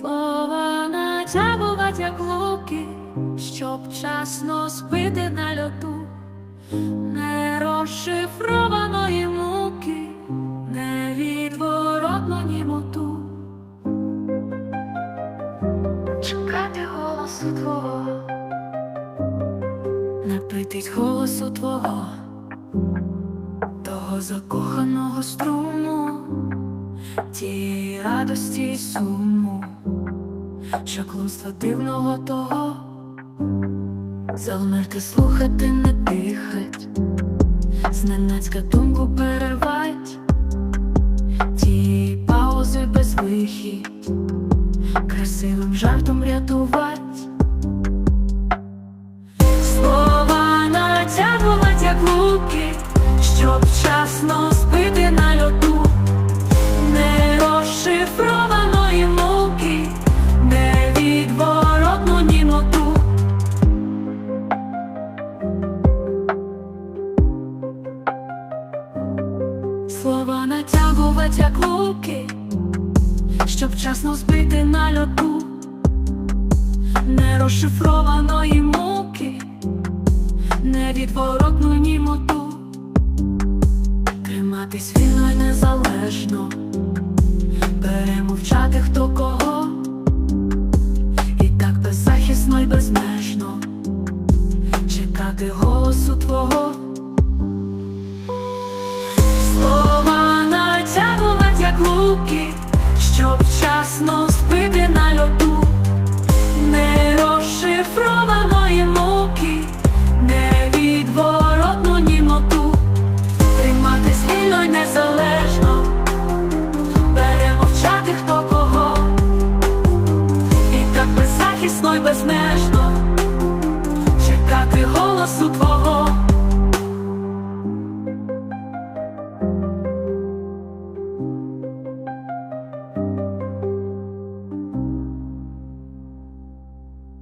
Слова натягувати як луки, щоб вчасно спити на льоту, не розшифрованої муки, невідворотну німоту. Чекати голосу твого, напитись голосу твого, того закоханого струму, тієї радості й суму, чаклунства дивного того, залмерти слухати не дихать, зненацька думку перервать, тієї паузи без вихід красивим жартом рятувать. слова натягувати як луки, щоб вчасно збити на льоду нерозшифрованої муки, невідворотну німоту, триматись вільно й незалежно, перемовчати хто кого, і так беззахисно й безмежно, чекати голосу твого. руки, щоб вчасно спити на льоду, не розшифрованої муки, не відворотну німоту, триматись вільно й незалежно, перемовчати хто кого, і так беззахисно й безмежно, чекати голосу твого.